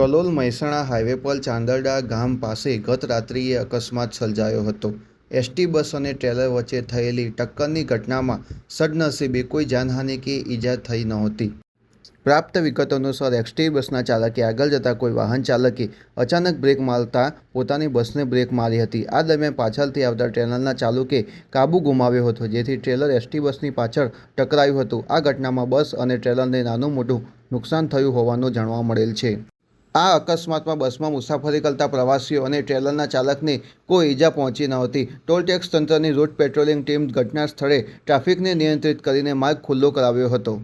Kalol Mehsana highway પર ચાંદરડા ગામ પાસે ગત રાત્રિએ અકસ્માત સર્જાયો હતો. એસટી બસ અને ટ્રેલર વચ્ચે થયેલી ટક્કરની ઘટનામાં સદનસીબે કોઈ જાનહાનિ કે ઈજા થઈ નહોતી. પ્રાપ્ત વિગતો અનુસાર એસટી બસના ચાલકે આગળ જતા કોઈ વાહન ચાલકે અચાનક બ્રેક મારતા પોતાની બસને બ્રેક મારી હતી. આ દરમિયાન પાછળથી આવતા ટ્રેલરના ચાલકે કાબુ ગુમાવ્યો હતો, જેથી ટ્રેલર એસટી બસની પાછળ ટકરાયું હતું. આ ઘટનામાં બસ અને ટ્રેલરને નાનું મોટું નુકસાન થયું હોવાનું જાણવા મળેલ છે. આ અકસ્માતમાં બસમાં મુસાફરી કરતા પ્રવાસીઓ અને ટ્રેલરના ચાલકને કોઈ ઈજા પહોંચી નહોતી ટોલ ટેક્સ તંત્રની રૂટ પેટ્રોલિંગ ટીમ ઘટના સ્થળે ટ્રાફિકને નિયંત્રિત કરીને માર્ગ ખુલ્લો કરાવ્યો હતો.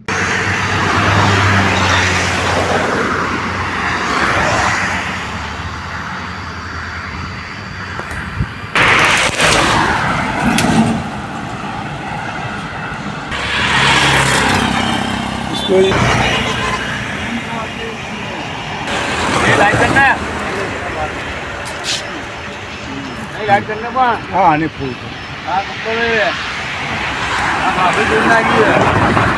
Thank લાઈટ કરીને પણ. હા આને ફૂલ છે. હા કપડો આ ભાભી જોઈ નાખી